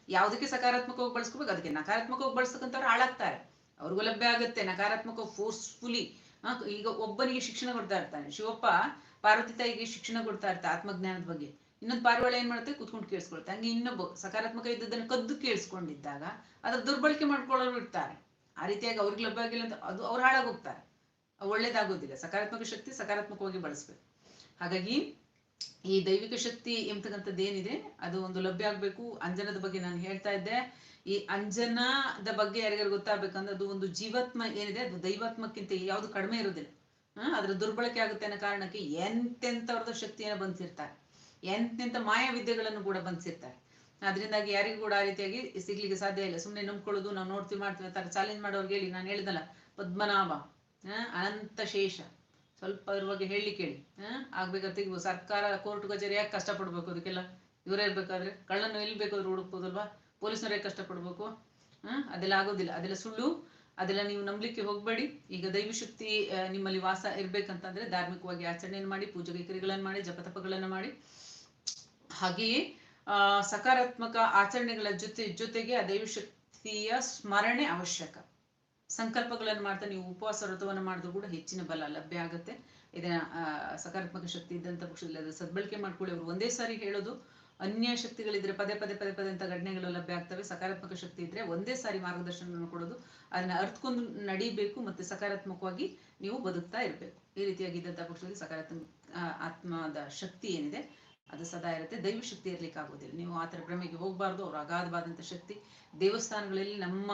ಯಾವುದಕ್ಕೆ ಸಕಾರಾತ್ಮಕವಾಗಿ ಬಳಸ್ಕೋಬೇಕು, ಅದಕ್ಕೆ ನಕಾರಾತ್ಮಕವಾಗಿ ಬಳಸ್ತಕ್ಕಂಥವ್ರು ಹಾಳಾಗ್ತಾರೆ. ಅವ್ರಿಗೂ ಲಭ್ಯ ಆಗುತ್ತೆ, ನಕಾರಾತ್ಮಕ ಫೋರ್ಸ್ಫುಲಿ ಈಗ ಒಬ್ಬನಿಗೆ ಶಿಕ್ಷಣ ಕೊಡ್ತಾ ಇರ್ತಾನೆ, ಶಿವಪ್ಪ ಪಾರ್ವತಿ ತಾಯಿಗೆ ಶಿಕ್ಷಣ ಕೊಡ್ತಾ ಇರ್ತಾರೆ ಆತ್ಮಜ್ಞಾನದ ಬಗ್ಗೆ. ಇನ್ನೊಂದು ಪಾರಿವಾಳ ಏನ್ ಮಾಡುತ್ತೆ? ಕುತ್ಕೊಂಡು ಕೇಳಿಸ್ಕೊಳ್ತಾ. ಹಂಗೆ ಇನ್ನೊಬ್ಬ ಸಕಾರಾತ್ಮಕ ಇದ್ದದನ್ನು ಕದ್ದು ಕೇಳಿಸ್ಕೊಂಡಿದ್ದಾಗ ಅದ್ರ ದುರ್ಬಳಕೆ ಮಾಡ್ಕೊಳ್ಳೋರು ಇರ್ತಾರೆ. ಆ ರೀತಿಯಾಗಿ ಅವ್ರಿಗೆ ಲಭ್ಯ ಆಗಿಲ್ಲ ಅಂತ ಅದು ಅವ್ರು ಹಾಳಾಗೋಗ್ತಾರೆ. ಒಳ್ಳೇದಾಗೋದಿಲ್ಲ. ಸಕಾರಾತ್ಮಕ ಶಕ್ತಿ ಸಕಾರಾತ್ಮಕವಾಗಿ ಬಳಸ್ಬೇಕು. ಹಾಗಾಗಿ ಈ ದೈವಿಕ ಶಕ್ತಿ ಎಂಬತಕ್ಕಂಥದ್ದು ಏನಿದೆ, ಅದು ಒಂದು ಲಭ್ಯ ಆಗ್ಬೇಕು. ಅಂಜನದ ಬಗ್ಗೆ ನಾನು ಹೇಳ್ತಾ ಇದ್ದೆ. ಈ ಅಂಜನದ ಬಗ್ಗೆ ಯಾರಿಗಾರು ಗೊತ್ತಾಗ್ಬೇಕಂದ್ರೆ ಅದು ಒಂದು ಜೀವಾತ್ಮ ಏನಿದೆ, ಅದು ದೈವಾತ್ಮಕ್ಕಿಂತ ಯಾವುದು ಕಡಿಮೆ ಇರೋದಿಲ್ಲ. ಹ್ಮ್ ಅದ್ರ ದುರ್ಬಳಕೆ ಆಗುತ್ತೆ ಅನ್ನೋ ಕಾರಣಕ್ಕೆ ಎಂತೆಂತವ್ರದ್ದು ಶಕ್ತಿಯನ್ನು ಬಂದಿರ್ತಾರೆ ಎಂತೆಂತ ಮಾಯ ವಿದ್ಯೆಗಳನ್ನು ಕೂಡ ಬಂದಿರ್ತಾರೆ ಅದರಿಂದಾಗಿ ಯಾರಿಗೂ ಕೂಡ ಆ ರೀತಿಯಾಗಿ ಸಿಗ್ಲಿಕ್ಕೆ ಸಾಧ್ಯ ಇಲ್ಲ. ಸುಮ್ಮನೆ ನಂಬ್ಕೊಳ್ಳೋದು, ನಾವು ನೋಡ್ತೀವಿ, ಮಾಡ್ತೀವಿ ಅಂತಾರೆ ಚಾಲೆಂಜ್ ಮಾಡೋರ್ಗೆ ಹೇಳಿ, ನಾನು ಹೇಳಿದಲ್ಲ, ಪದ್ಮನಾಭ ಅನಂತ ಶೇಷ. ಸ್ವಲ್ಪ ಬಗ್ಗೆ ಹೇಳಿ ಕೇಳಿ. ಆಗ್ಬೇಕಾದ್ರೆ ಸರ್ಕಾರ, ಕೋರ್ಟ್, ಕಚೇರಿ ಯಾಕೆ ಕಷ್ಟಪಡ್ಬೇಕು ಅದಕ್ಕೆಲ್ಲ? ಇವರೇ ಇರ್ಬೇಕಾದ್ರೆ? ಕಳ್ಳನ್ನು ಎಲ್ಲಿ ಬೇಕಾದ್ರೂ ಹುಡುಕ್ಬೋದಲ್ವಾ? ಪೊಲೀಸ್ನವ್ರು ಕಷ್ಟ ಕಷ್ಟಪಡ್ಬೇಕು ಅದೆಲ್ಲ ಆಗೋದಿಲ್ಲ. ಅದೆಲ್ಲ ಸುಳ್ಳು. ಅದೆಲ್ಲ ನೀವು ನಂಬಲಿಕ್ಕೆ ಹೋಗ್ಬೇಡಿ. ಈಗ ದೈವಶಕ್ತಿ ನಿಮ್ಮಲ್ಲಿ ವಾಸ ಇರ್ಬೇಕಂತಂದ್ರೆ ಧಾರ್ಮಿಕವಾಗಿ ಆಚರಣೆಯನ್ನು ಮಾಡಿ, ಪೂಜೆ ಕೈಕರಿಗಳನ್ನು ಮಾಡಿ ಜಪತಪಗಳನ್ನು ಮಾಡಿ. ಹಾಗೆಯೇ ಸಕಾರಾತ್ಮಕ ಆಚರಣೆಗಳ ಜೊತೆ, ಜೊತೆಗೆ ಆ ದೈವಶಕ್ತಿಯ ಸ್ಮರಣೆ ಅವಶ್ಯಕ. ಸಂಕಲ್ಪಗಳನ್ನು ಮಾಡ್ತಾ ನೀವು ಉಪವಾಸ ವ್ರತವನ್ನು ಮಾಡಿದ್ರು ಕೂಡ ಹೆಚ್ಚಿನ ಬಲ ಲಭ್ಯ ಆಗುತ್ತೆ. ಇದನ್ನ ಸಕಾರಾತ್ಮಕ ಶಕ್ತಿ ಇದ್ದಂತ ಪಕ್ಷದಲ್ಲಿ ಅದರ ಸದ್ಬಳಕೆ ಮಾಡ್ಕೊಳ್ಳಿ. ಅವರು ಒಂದೇ ಸಾರಿ ಹೇಳೋದು ಅನ್ಯ ಶಕ್ತಿಗಳಿದ್ರೆ ಪದೇ ಪದೇ ಪದೇ ಪದೇ ಅಂತ ಘಟನೆಗಳು ಲಭ್ಯ ಆಗ್ತವೆ. ಸಕಾರಾತ್ಮಕ ಶಕ್ತಿ ಇದ್ರೆ ಒಂದೇ ಸಾರಿ ಮಾರ್ಗದರ್ಶನ ಕೊಡೋದು. ಅದನ್ನ ಅರ್ಥಕೊಂಡು ನಡಿಬೇಕು ಮತ್ತೆ ಸಕಾರಾತ್ಮಕವಾಗಿ ನೀವು ಬದುಕ್ತಾ ಇರಬೇಕು. ಈ ರೀತಿಯಾಗಿದ್ದಂಥ ಪಕ್ಷದಲ್ಲಿ ಸಕಾರಾತ್ಮಕ ಆತ್ಮದ ಶಕ್ತಿ ಏನಿದೆ, ಅದು ಸದಾ ಇರುತ್ತೆ. ದೈವ ಶಕ್ತಿ ಇರ್ಲಿಕ್ಕೆ ಆಗೋದಿಲ್ಲ. ನೀವು ಆ ಥರ ಭ್ರಮೆಗೆ ಹೋಗಬಾರ್ದು. ಅವ್ರ ಅಗಾಧವಾದಂಥ ಶಕ್ತಿ. ದೇವಸ್ಥಾನಗಳಲ್ಲಿ ನಮ್ಮ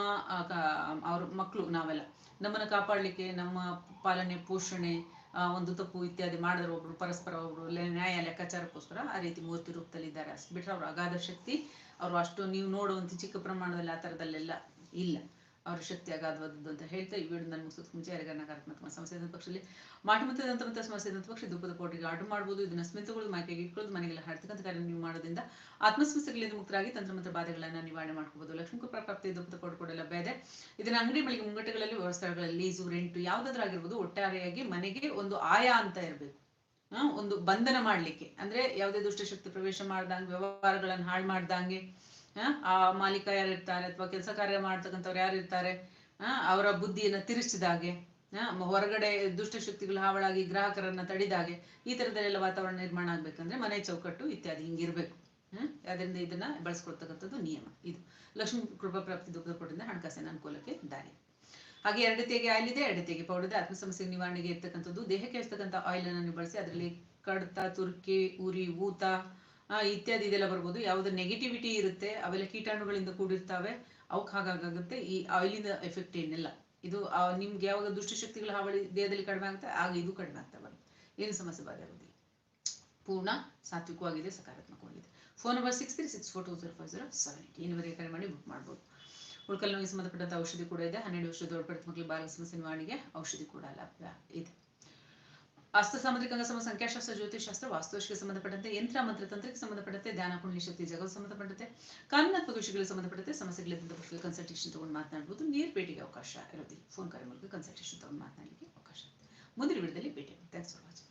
ಅವ್ರ ಮಕ್ಕಳು ನಾವೆಲ್ಲ. ನಮ್ಮನ್ನು ಕಾಪಾಡಲಿಕ್ಕೆ, ನಮ್ಮ ಪಾಲನೆ, ಪೋಷಣೆ ಒಂದು ತಪ್ಪು ಇತ್ಯಾದಿ ಮಾಡಿದ್ರೆ ಒಬ್ರು, ಪರಸ್ಪರ ಒಬ್ರು ನ್ಯಾಯ ಲೆಕ್ಕಾಚಾರಕ್ಕೋಸ್ಕರ ಆ ರೀತಿ ಮೂರ್ತಿ ರೂಪದಲ್ಲಿ ಇದ್ದಾರೆ ಅಷ್ಟು ಬಿಟ್ಟರೆ ಅವ್ರ ಅಗಾಧ ಶಕ್ತಿ, ಅವರು ಅಷ್ಟು ನೀವು ನೋಡುವಂತ ಚಿಕ್ಕ ಪ್ರಮಾಣದಲ್ಲಿ ಆ ಥರದಲ್ಲೆಲ್ಲ ಇಲ್ಲ. ಅವರ ಶಕ್ತಿ ಅಗಾಧವಾದದ್ದು ಅಂತ ಹೇಳ್ತಾ ಈ ವಿಡಿಯೋ ನಾನು ಮುಗಿಸೋದಕ್ಕೆ ಮುಂಚೆ ಯಾರಿಗಾರ ನಕಾರಾತ್ಮಕ ಸಮಸ್ಯೆ ಇದ್ದ ಪಕ್ಷದಲ್ಲಿ ಮಾಟ ಮತ್ತು ಸಮಸ್ಯೆ ಇದ್ದ ಪಕ್ಷ ಧೂಪದ ಕೋಟಿಗೆ ಆರ್ಡರ್ ಮಾಡ್ಬೋದು, ಇದನ್ನ ಸ್ಮಿತಗಳು ಮೈಕೆಗೆ ಇಟ್ಕೊಳ್ಳೋದು, ಮನೆಗೆಲ್ಲ ಹಾಡ್ತಕ್ಕಂಥ ಕಾರ್ಯ ನೀವು ಮಾಡೋದ್ರಿಂದ ಆತ್ಮಸಮಸ್ಯೆಗಳಿಂದ ಮುಕ್ತರಾಗಿ ತಂತ್ರಮಂತ್ರ ಬಾಧೆಗಳನ್ನ ನಿವಾರಣೆ ಮಾಡ್ಕೋಬಹುದು ಲಕ್ಷ್ಮೀ ಕೃಪಾ ಪ್ರಾಪ್ತಿ ಧೂಪದ ಕೋಟಿ ಲಭ್ಯ ಇದೆ ಇದನ್ನ ಅಂಗಡಿ ಮಳಿಗೆ ಮುಂಗಟ್ಟುಗಳಲ್ಲಿ ವ್ಯವಸ್ಥೆಗಳಲ್ಲಿ ಲೀಸು, ರೆಂಟು ಯಾವುದಾದ್ರೂ ಆಗಿರ್ಬೋದು ಒಟ್ಟಾರೆಯಾಗಿ ಮನೆಗೆ ಒಂದು ಆಯಾ ಅಂತ ಇರಬೇಕು. ಒಂದು ಬಂಧನ ಮಾಡ್ಲಿಕ್ಕೆ. ಅಂದ್ರೆ ಯಾವುದೇ ದುಷ್ಟಶಕ್ತಿ ಪ್ರವೇಶ ಮಾಡ್ದಂಗೆ, ವ್ಯವಹಾರಗಳನ್ನು ಹಾಳು ಮಾಡ್ದಂಗೆ ಆ, ಮಾಲೀಕ ಯಾರಿರ್ತಾರೆ ಅಥವಾ ಕೆಲಸ ಕಾರ್ಯ ಮಾಡ್ತಕ್ಕಂಥವ್ರು ಯಾರು ಇರ್ತಾರೆ? ಆ, ಅವರ ಬುದ್ಧಿಯನ್ನ ತಿರುಚಿದಾಗೆ ಹೊರಗಡೆ ದುಷ್ಟಶಕ್ತಿಗಳು ಹಾವಳಾಗಿ ಗ್ರಾಹಕರನ್ನ ತಡಿದಾಗೆ ಈ ತರದಲ್ಲೆಲ್ಲ ವಾತಾವರಣ ನಿರ್ಮಾಣ ಆಗ್ಬೇಕಂದ್ರೆ ಮನೆ ಚೌಕಟ್ಟು ಇತ್ಯಾದಿ ಹಿಂಗಿರ್ಬೇಕು ಹ್ಮ್ ಅದರಿಂದ ಇದನ್ನ ಬಳಸ್ಕೊಳ್ತಕ್ಕಂಥದ್ದು ನಿಯಮ ಇದು. ಲಕ್ಷ್ಮೀ ಕೃಪಾ ಪ್ರಾಪ್ತಿ ದುಃಖದ ಕೊಟ್ಟಿಂದ ಹಣಕಾಸಿನ ಅನುಕೂಲಕ್ಕೆ ದಾರಿ. ಹಾಗೆ ಎರಡು ತೆಗೆ ಆಯಿಲ್ ಇದೆ ಎರಡು ತೆಗೆ ಪೌಡರ್ ಆತ್ಮ ಸಮಸ್ಯೆ ನಿವಾರಣೆಗೆ ಇರ್ತಕ್ಕಂಥದ್ದು ದೇಹಕ್ಕೆ ಇರ್ತಕ್ಕಂಥ ಆಯಿಲ್ ಅನ್ನು ಬಳಸಿ ಅದರಲ್ಲಿ ಕಡ್ತ ತುರ್ಕಿ ಉರಿ ಊತ ಇತ್ಯಾದಿ ಇದೆಲ್ಲ ಬರ್ಬೋದು. ಯಾವ್ದು ನೆಗೆಟಿವಿಟಿ ಇರುತ್ತೆ, ಅವೆಲ್ಲ ಕೀಟಾಣುಗಳಿಂದ ಕೂಡಿರ್ತಾವೆ, ಅವಕ್ಕೆ ಹಾಗಾಗುತ್ತೆ ಈ ಆಯಿಲಿನ ಎಫೆಕ್ಟ್ ಏನಿಲ್ಲ. ಇದು ನಿಮ್ಗೆ ಯಾವಾಗ ದುಷ್ಟಶಕ್ತಿಗಳ ಹಾವಳಿ ದೇಹದಲ್ಲಿ ಕಡಿಮೆ ಆಗುತ್ತೆ, ಆಗ ಇದು ಕಡಿಮೆ ಆಗ್ತಾ ಬರುತ್ತೆ ಏನು ಸಮಸ್ಯೆ ಬಾಧೆ ಆಗೋದಿಲ್ಲ. ಪೂರ್ಣ ಸಾತ್ವಿಕವಾಗಿದೆ, ಸಕಾರಾತ್ಮಕವಾಗಿದೆ. Phone number six three six four two zero five zero seven ಇನ್ನುವರೆಗೆ ಕರೆ ಮಾಡಿ ಬುಕ್ ಮಾಡ್ಬೋದು. ಉಳ್ಕಲ್ ನೋವಿಗೆ ಸಂಬಂಧಪಟ್ಟಂತ ಔಷಧಿ ಕೂಡ ಇದೆ. ಹನ್ನೆರಡು ವರ್ಷದ ದೊಡ್ಡ ಮಕ್ಕಳು ಬಾಲ ಸಮಸ್ಯೆ ನಿವಾರಣೆಗೆ ಔಷಧಿ ಕೂಡ ಲಭ್ಯ ಇದೆ. ಅಸ್ತ ಸಾಮುದ್ರಿಕ ಅಂಗಸಮ ಸಂಖ್ಯಾಶಾಸ್ತ್ರ ಜ್ಯೋತಿಷಾಸ್ತ್ರ ವಾಸ್ತುವಿಗೆ ಸಂಬಂಧಪಟ್ಟಂತೆ, ಯಂತ್ರ ಮಂತ್ರ ತಂತ್ರಕ್ಕೆ ಸಂಬಂಧಪಟ್ಟಂತೆ, ಧ್ಯಾನ ಕುಂಡಲಿ ಶಕ್ತಿ ಜಗ ಸಂಬಂಧಪಟ್ಟಂತೆ ಕಾನೂನಾತ್ಮಕ ವಿಷಯಗಳಿಗೆ ಸಂಬಂಧಪಟ್ಟಂತೆ, ಸಮಸ್ಯೆಗಳಿಂದ ಬಗ್ಗೆ ಕನ್ಸಲ್ಟೇಷನ್ ತಗೊಂಡು ಮಾತನಾಡಬಹುದು ನೀರ್ ಭೇಟಿಗೆ ಅವಕಾಶ ಇರೋದಿಲ್ಲ. ಫೋನ್ ಕರೆ ಮೂಲಕ ಕನ್ಸಲ್ಟೇಷನ್ ತಗೊಂಡು ಮಾತನಾಡಲಿಕ್ಕೆ ಅವಕಾಶ ಮುಂದಿನ ವಿಡಿಯೋದಲ್ಲಿ ಭೇಟಿ ಥ್ಯಾಂಕ್ಸ್ ಫಾರ್ ವಾಚಿಂಗ್